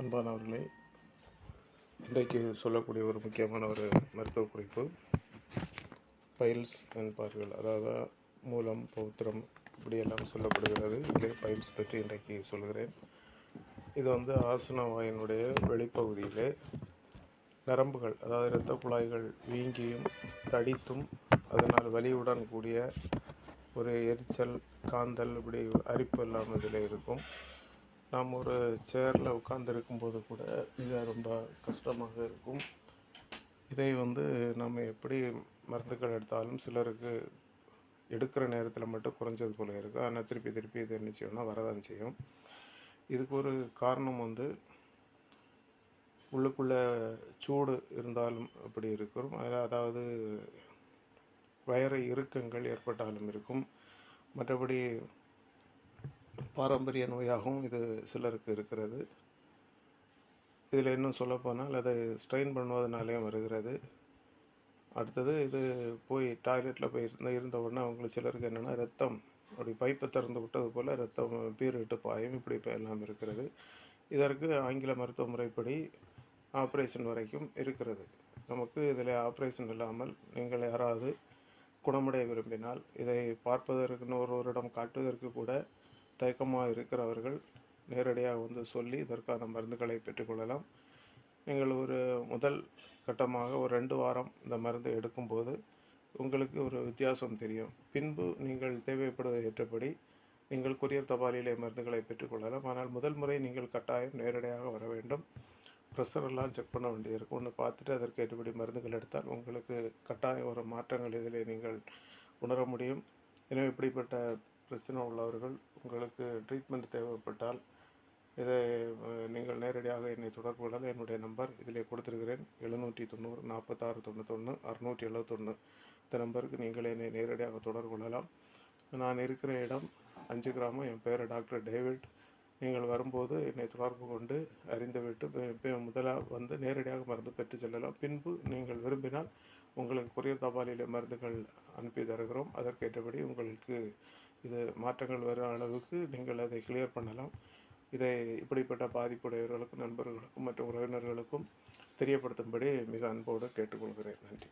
அன்பானவர்களே இன்றைக்கு சொல்லக்கூடிய ஒரு முக்கியமான ஒரு மருத்துவ குறிப்பு பைல்ஸ் என்பார்கள் அதாவது மூலம் பௌத்திரம் இப்படியெல்லாம் சொல்லப்படுகிறது. இதிலே பைல்ஸ் பற்றி இன்றைக்கு சொல்கிறேன். இது வந்து ஆசன வாயினுடைய வெளிப்பகுதியிலே நரம்புகள் அதாவது இரத்த குழாய்கள் வீங்கியும் தடித்தும் அதனால் வலியுடன் கூடிய ஒரு எரிச்சல் காந்தல் இப்படி அரிப்பு எல்லாம் இதில் இருக்கும். நாம் ஒரு சேரில் உட்கார்ந்துருக்கும்போது கூட மிக ரொம்ப கஷ்டமாக இருக்கும். இதை வந்து நம்ம எப்படி மருந்துகள் எடுத்தாலும் சிலருக்கு எடுக்கிற நேரத்தில் மட்டும் குறைஞ்சது போல இருக்கும் ஆனால் திருப்பி திருப்பி இது என்ன செய்யணும்னா வரதான் செய்யும். இதுக்கு ஒரு காரணம் வந்து உள்ளுக்குள்ளே சூடு இருந்தாலும் அப்படி இருக்கும். அதாவது வயறு இறுக்கங்கள் ஏற்பட்டாலும் இருக்கும். மற்றபடி பாரம்பரிய நோயாகவும் இது சிலருக்கு இருக்கிறது. இதில் இன்னும் சொல்லப்போனால் அதை ஸ்ட்ரெயின் பண்ணுவதனாலேயும் வருகிறது. அடுத்தது இது போய் டாய்லெட்டில் போய் இருந்த இருந்த உடனே அவங்களுக்கு சிலருக்கு என்னென்னா ரத்தம் அப்படி பைப்பை திறந்து விட்டது போல் ரத்தம் பீரிட்டு பாயும் இப்படி எல்லாம் இருக்கிறது. இதற்கு ஆங்கில மருத்துவ முறைப்படி ஆப்ரேஷன் வரைக்கும் இருக்கிறது. நமக்கு இதில் ஆப்ரேஷன் இல்லாமல் நீங்கள் யாராவது குணமடைய விரும்பினால் இதை பார்ப்பதற்கு ஒருவரிடம் காட்டுவதற்கு கூட தயக்கமாக இருக்கிறவர்கள் நேரடியாக வந்து சொல்லி இதற்கான மருந்துகளை பெற்றுக்கொள்ளலாம் நீங்கள் ஒரு முதல் கட்டமாக ஒரு ரெண்டு வாரம் இந்த மருந்தை எடுக்கும்போது உங்களுக்கு ஒரு வித்தியாசம் தெரியும். பின்பு நீங்கள் தேவைப்படுவதை ஏற்றபடி நீங்கள் கொரியர் தபாலிலே மருந்துகளை பெற்றுக்கொள்ளலாம் ஆனால் முதல் முறை நீங்கள் கட்டாயம் நேரடியாக வர வேண்டும். ப்ரெஷரெல்லாம் செக் பண்ண வேண்டியிருக்கும். ஒன்று பார்த்துட்டு அதற்கு ஏற்றபடி மருந்துகள் எடுத்தால் உங்களுக்கு கட்டாயம் ஒரு மாற்றங்கள் இதில் நீங்கள் உணர முடியும். எனவே இப்படிப்பட்ட பிரச்சனை உள்ளவர்கள் உங்களுக்கு ட்ரீட்மெண்ட் தேவைப்பட்டால் இதை நீங்கள் நேரடியாக என்னை தொடர்பு கொள்ளலாம் என்னுடைய நம்பர் இதிலே கொடுத்துருக்கிறேன். எழுநூற்றி தொண்ணூறு நாற்பத்தாறு தொண்ணூத்தொன்று அறுநூற்றி எழுபத்தொன்று இந்த நம்பருக்கு நீங்கள் என்னை நேரடியாக தொடர்பு கொள்ளலாம். நான் இருக்கிற இடம் அஞ்சு கிராமம். என் பேர் டாக்டர் டேவிட். நீங்கள் வரும்போது என்னை தொடர்பு கொண்டு அறிந்துவிட்டு முதலாக வந்து நேரடியாக மருந்து பெற்று செல்லலாம். பின்பு நீங்கள் விரும்பினால் உங்களுக்கு கொரியர் தபாலில் மருந்துகள் அனுப்பி தருகிறோம். அதற்கேற்றபடி உங்களுக்கு இது மாற்றங்கள் வரும் அளவுக்கு நீங்கள் அதை கிளியர் பண்ணலாம். இதை இப்படிப்பட்ட பாதிப்புடையவர்களுக்கும் நண்பர்களுக்கும் மற்றும் உறவினர்களுக்கும் தெரியப்படுத்தும்படி மிக அன்போடு கேட்டுக்கொள்கிறேன். நன்றி.